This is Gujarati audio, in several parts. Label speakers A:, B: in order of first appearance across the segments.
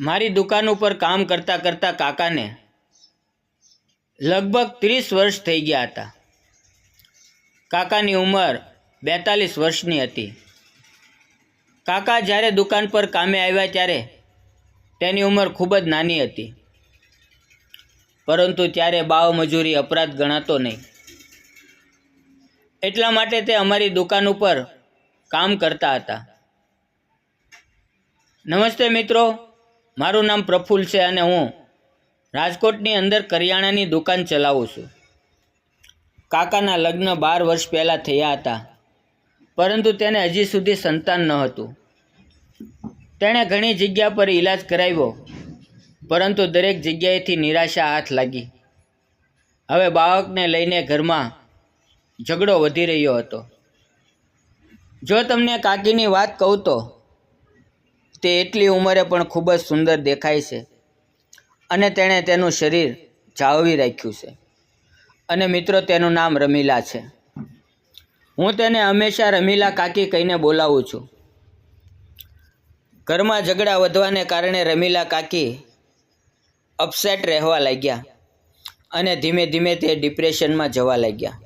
A: મારી દુકાન ઉપર કામ કરતાં કરતાં કાકાને લગભગ ત્રીસ વર્ષ થઈ ગયા હતા. કાકાની ઉંમર બેતાલીસ વર્ષની હતી. કાકા જ્યારે દુકાન પર કામે આવ્યા ત્યારે તેની ઉંમર ખૂબ જ નાની હતી. પરંતુ ત્યારે બાવ મજૂરી અપરાધ ગણાતો નહીં. એટલા માટે તે અમારી દુકાન ઉપર કામ કરતા હતા. નમસ્તે મિત્રો મારું નામ પ્રફુલ્લ છે અને હું રાજકોટની અંદર કરિયાણાની દુકાન ચલાવું છું. કાકાના લગ્ન બાર વર્ષ પહેલાં થયા હતા, પરંતુ તેને હજી સુધી સંતાન ન હતું. તેણે ઘણી જગ્યા પર ઈલાજ કરાવ્યો, પરંતુ દરેક જગ્યાએથી નિરાશા હાથ લાગી. હવે બાળકને લઈને ઘરમાં ઝઘડો વધી રહ્યો હતો. જો તમને કાકીની વાત કહું તો તે એટલી ઉંમરે પણ ખૂબ જ સુંદર દેખાય છે. અને તેણે તેનું શરીર જાળવી રાખ્યું છે. અને મિત્રો, તેનું નામ રમીલા છે. હું તેને હંમેશા રમીલા કાકી કહીને બોલાવું છું. ઘરમાં ઝઘડા વધવાને કારણે રમીલા કાકી અપસેટ રહેવા લાગ્યા અને ધીમે ધીમે તે ડિપ્રેશનમાં જવા લાગ્યા.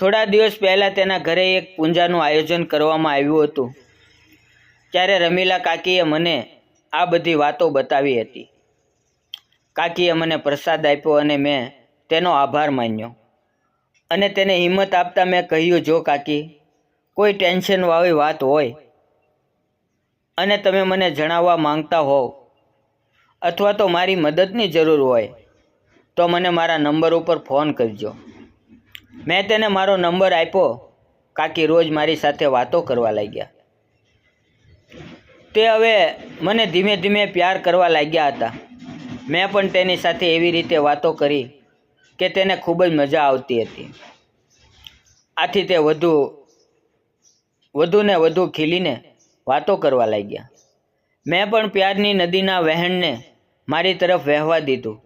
A: થોડા દિવસ પહેલાં તેના ઘરે એક પૂજાનું આયોજન કરવામાં આવ્યું હતું. ત્યારે રમીલા કાકીએ મને આ બધી વાતો બતાવી હતી. કાકીએ મને પ્રસાદ આપ્યો અને મેં તેનો આભાર માન્યો. અને તેને હિંમત આપતા મેં કહ્યું, જો કાકી, કોઈ ટેન્શનવાળી વાત હોય અને તમે મને જણાવવા માંગતા હોવ અથવા તો મારી મદદની જરૂર હોય, તો મને મારા નંબર ઉપર ફોન કરજો. મેં તેને મારો નંબર આપ્યો. કાકી રોજ મારી સાથે વાતો કરવા લાગ્યા. તે હવે મને ધીમે ધીમે પ્યાર કરવા લાગ્યા હતા. મેં પણ તેની સાથે એવી રીતે વાતો કરી કે તેને ખૂબ જ મજા આવતી હતી. આથી તે વધુ વધુને વધુ ખીલીને વાતો કરવા લાગ્યા. મેં પણ પ્યારની નદીના વહેણને મારી તરફ વહેવા દીધું.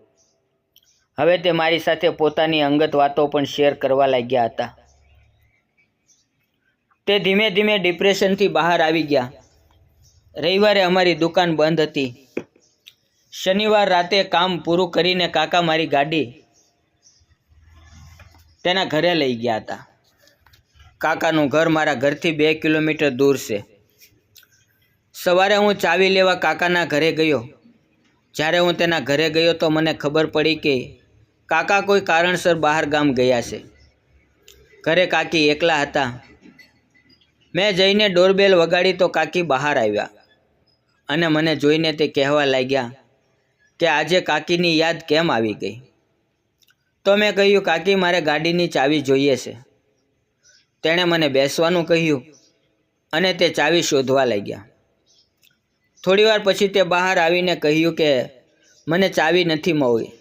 A: હવે તે મારી સાથે પોતાની અંગત વાતો પણ શેર કરવા લાગ્યા હતા. તે ધીમે ધીમે ડિપ્રેશનથી બહાર આવી ગયા. રવિવારે અમારી દુકાન બંધ હતી. શનિવાર રાતે કામ પૂરું કરીને કાકા મારી ગાડી તેના ઘરે લઈ ગયા હતા. કાકાનું ઘર મારા ઘરથી બે કિલોમીટર દૂર છે. સવારે હું ચાવી લેવા કાકાના ઘરે ગયો. જ્યારે હું તેના ઘરે ગયો તો મને ખબર પડી કે કાકા કોઈ કારણસર બહાર ગામ ગયા છે. ઘરે કાકી એકલા હતા. મેં જઈને ડોરબેલ વગાડી તો કાકી બહાર આવ્યા. અને મને જોઈને તે કહેવા લાગ્યા કે આજે કાકીની યાદ કેમ આવી ગઈ? તો મેં કહ્યું, કાકી, મારે ગાડીની ચાવી જોઈએ છે. તેણે મને બેસવાનું કહ્યું અને તે ચાવી શોધવા લાગ્યા. થોડીવાર પછી તે બહાર આવીને કહ્યું કે, મને ચાવી નથી મળી.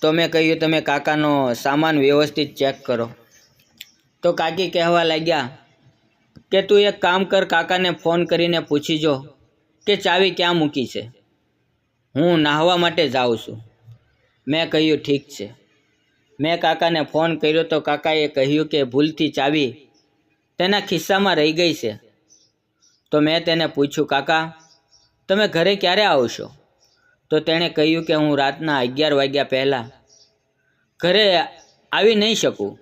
A: તો મેં કહ્યું, તમે કાકાનો સામાન વ્યવસ્થિત ચેક કરો. તો કાકી કહેવા લાગ્યા કે, તું એક કામ કર, કાકાને ફોન કરીને પૂછી જો કે ચાવી ક્યાં મૂકી છે? હું નાહવા માટે જાઉં છું. મેં કહ્યું, ઠીક છે. મેં કાકાને ફોન કર્યો તો કાકાએ કહ્યું કે ભૂલથી ચાવી તેના ખિસ્સામાં રહી ગઈ છે. તો મેં તેને પૂછ્યું, કાકા, તમે ઘરે ક્યારે આવશો તો તેણે કહ્યું કે હું રાતના અગિયાર વાગ્યા પહેલાં ઘરે આવી નહીં શકું.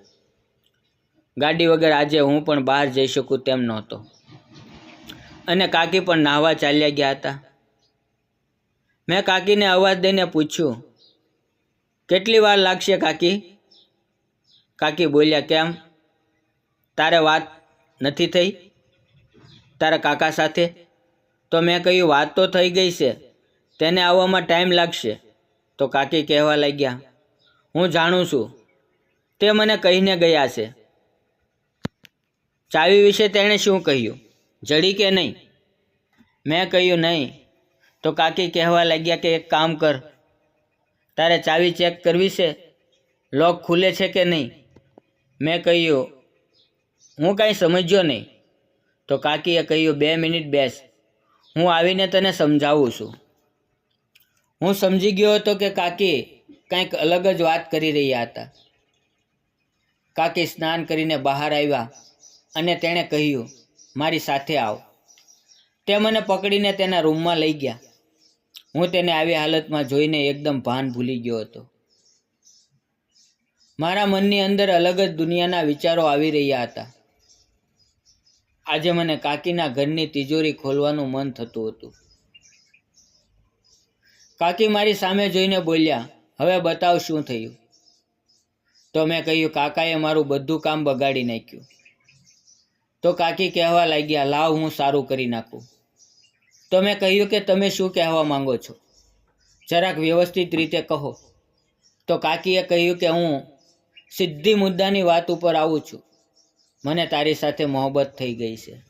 A: ગાડી વગર આજે હું પણ બહાર જઈ શકું તેમ નહોતો. અને કાકી પણ નાહવા ચાલ્યા ગયા હતા. મેં કાકીને અવાજ દઈને પૂછ્યું, કેટલી વાર લાગશે કાકી? કાકી બોલ્યા, કેમ? તારે વાત નથી થઈ? તારા કાકા સાથે? તો મેં કહ્યું, વાત તો થઈ ગઈ છે. તેને આવવામાં ટાઈમ લાગશે. તો કાકી કહેવા લાગ્યા, હું જાણું છું. તે મને કહીને ગયા છે. ચાવી વિશે તેણે શું કહ્યું? જડી કે નહીં? મેં કહ્યું નહીં. તો કાકી કહેવા લાગ્યા કે એક કામ કર. તારે ચાવી ચેક કરવી છે? લોક ખુલે છે કે નહીં? મેં કહ્યું, હું કાંઈ સમજ્યો નહીં. તો કાકીએ કહ્યું, બે મિનિટ બેસ. હું આવીને તને સમજાવું છું. હું સમજી ગયો હતો કે કાકી કંઈક અલગ જ વાત કરી રહ્યા હતા. કાકી સ્નાન કરીને બહાર આવ્યા અને તેણે કહ્યું મારી સાથે આવ. તે મને પકડીને તેના રૂમમાં લઈ ગયા. હું તેને આવી હાલતમાં જોઈને એકદમ ભાન ભૂલી ગયો હતો. મારા મનની અંદર અલગ જ દુનિયાના વિચારો આવી રહ્યા હતા. આજે મને કાકીના ઘરની તિજોરી ખોલવાનું મન થતું હતું. કાકી મારી સામે જોઈને બોલ્યા, હવે બતાવ શું થયું? તો મેં કહ્યું, કાકાએ મારું બધું કામ બગાડી નાખ્યું. તો કાકી કહેવા લાગ્યા, લાવ, હું સારું કરી નાખું. તો મેં કહ્યું કે, તમે શું કહેવા માંગો છો? જરાક વ્યવસ્થિત રીતે કહો. તો કાકીએ કહ્યું કે, હું સીધી મુદ્દાની વાત ઉપર આવું છું. મને તારી સાથે મોહબ્બત થઈ ગઈ છે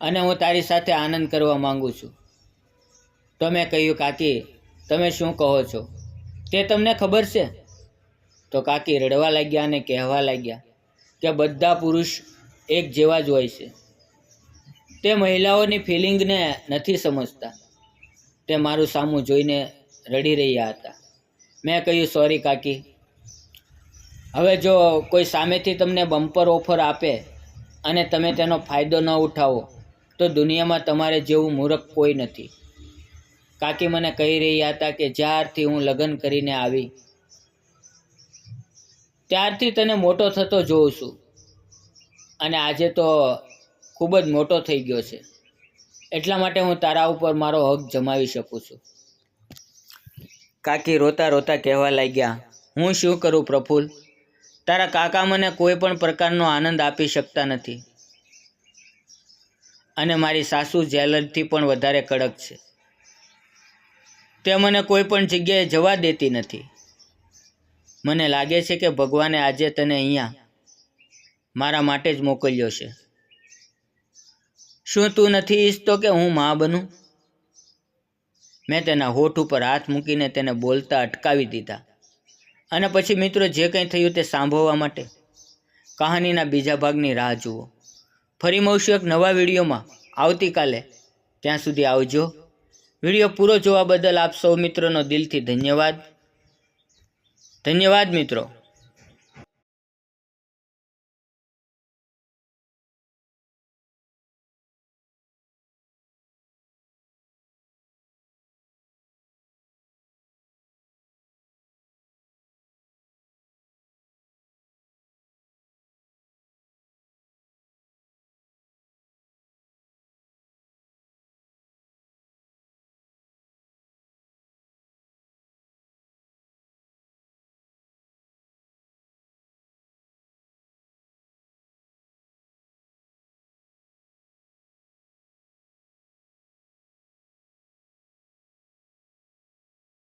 A: અને હું તારી સાથે આનંદ કરવા માગું છું. તો મેં કહ્યું, કાકી, તમે શું કહો છો? તે તમને ખબર છે? તો કાકી રડવા લાગ્યા અને કહેવા લાગ્યા કે, બધા પુરુષ એક જેવા જ હોય છે. તે મહિલાઓની ફિલિંગને નથી સમજતા. તે મારું સામું જોઈને રડી રહ્યા હતા. મેં કહ્યું, સોરી કાકી. હવે જો કોઈ સામેથી તમને બમ્પર ઓફર આપે અને તમે તેનો ફાયદો ન ઉઠાવો, તો દુનિયામાં તમારે જેવું મૂર્ખ કોઈ નથી. કાકી મને કહી રહ્યા હતા કે જ્યારથી હું લગ્ન કરીને આવી, ત્યારથી તને મોટો થતો જોઉં છું. અને આજે તો ખૂબ જ મોટો થઈ ગયો છે. એટલા માટે હું તારા ઉપર મારો હક જમાવી શકું છું. કાકી રોતા રોતા કહેવા લાગ્યા, હું શું કરું પ્રફુલ્લ તારા કાકા મને કોઈ પણ પ્રકારનો આનંદ આપી શકતા નથી. અને મારી સાસુ જેલરથી પણ વધારે કડક છે. તે મને કોઈ પણ જગ્યાએ જવા દેતી નથી. મને લાગે છે કે ભગવાને આજે તને અહીંયા મારા માટે જ મોકલ્યો છે. શું તું નથી ઈચ્છતો કે હું મા બનું? મેં તેના હોઠ ઉપર હાથ મૂકીને તેને બોલતા અટકાવી દીધા. અને પછી મિત્રો જે કંઈ થયું તે સાંભળવા માટે કહાનીના બીજા ભાગની રાહ જુઓ. ફરી મળશું એક નવા વિડીયોમાં. આવતીકાલે ત્યાં સુધી આવજો. વીડિયો પૂરો જોવા બદલ આપ સૌ મિત્રોનો દિલથી ધન્યવાદ. ધન્યવાદ મિત્રો.